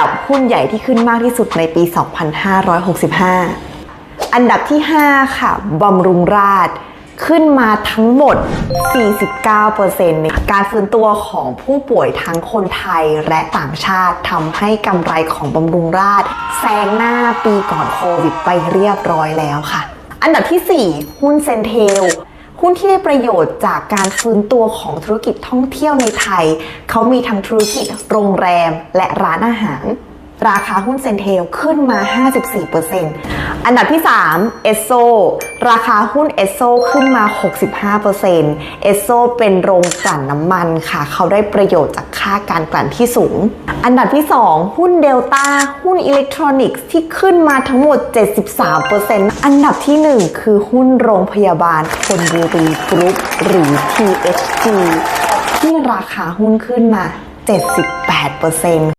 ดับหุ้นใหญ่ที่ขึ้นมากที่สุดในปี 2565 อันดับที่ 5 ค่ะบำรุงราษฎร์ขึ้นมาทั้งหมด 49%ในการฟื้นตัวของผู้ป่วยทั้งคนไทยและต่างชาติทำให้กำไรของบำรุงราษฎร์แซงหน้าปีก่อนโควิดไปเรียบร้อยแล้วค่ะ อันดับที่ 4 หุ้นเซนเทล หุ้นที่ได้ประโยชน์จากการฟื้นตัวของธุรกิจท่องเที่ยวในไทย เขามีทั้งธุรกิจโรงแรมและร้านอาหาร ราคาหุ้นเซนเทลขึ้นมา 54%อันดับที่ 3 เอสโซ ราคาหุ้นเอสโซขึ้นมา 65%เอสโซเป็นโรงกลั่นน้ำมันค่ะ เขาได้ประโยชน์จาก ค่าการกลั่นที่สูง อันดับที่ 2 หุ้นเดลต้าหุ้นอิเล็กทรอนิกส์ที่ขึ้นมาทั้งหมด 73%อันดับที่ 1 คือหุ้นโรงพยาบาลคนบุรีกรุ๊ปหรือ THG ที่ราคาหุ้นขึ้นมา 78%